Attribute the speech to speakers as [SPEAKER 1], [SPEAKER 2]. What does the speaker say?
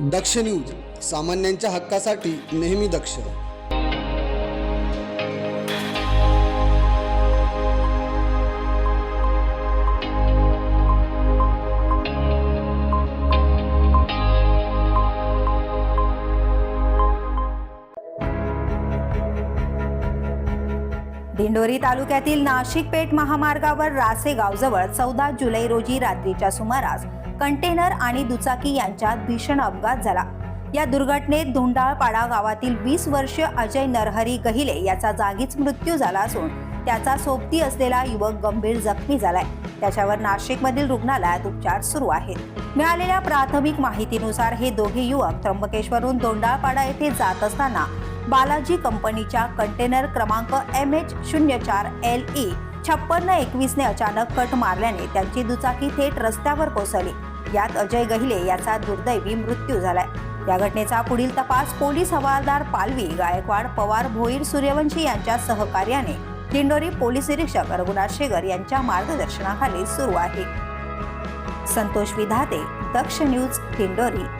[SPEAKER 1] दक्ष news सामान्यांच्या हक्कासाठी नेहमी दक्ष.
[SPEAKER 2] दिंडोरी तालुक्यातील नाशिक पेठ महामार्गावर रासेगावजवळ चौदा जुलै रोजी रात्रीच्या सुमारास कंटेनर आणि दुचाकी यांच्यात भीषण अपघात झाला. या दुर्घटनेत धुंडाळपाडा गावातील वीस वर्षीय अजय नरहरी गहिले याचा जागीच मृत्यू झाला असून त्याचा सोबती असलेला युवक गंभीर जखमी झालाय. त्याच्यावर नाशिकमधील रुग्णालयात उपचार सुरू आहेत. मिळालेल्या प्राथमिक माहितीनुसार हे दोघे युवक त्र्यंबकेश्वरून दोंडाळपाडा येथे जात असताना बालाजी कंपनीच्या कंटेनर क्रमांक एम एच शून्य चार एल ई छप्पन्न एकवीसने अचानक कट मारल्याने त्यांची दुचाकी थेट रस्त्यावर कोसळली. यात अजय गहिले याचा दुर्दैवी मृत्यू झालाय. या घटनेचा पुढील तपास पोलीस हवालदार पालवी गायकवाड पवार भोईर सूर्यवंशी यांच्या सहकार्याने दिंडोरी पोलीस निरीक्षक रघुनाथ शेगर यांच्या मार्गदर्शनाखाली सुरू आहे. संतोष विधाते दक्ष न्यूज दिंडोरी.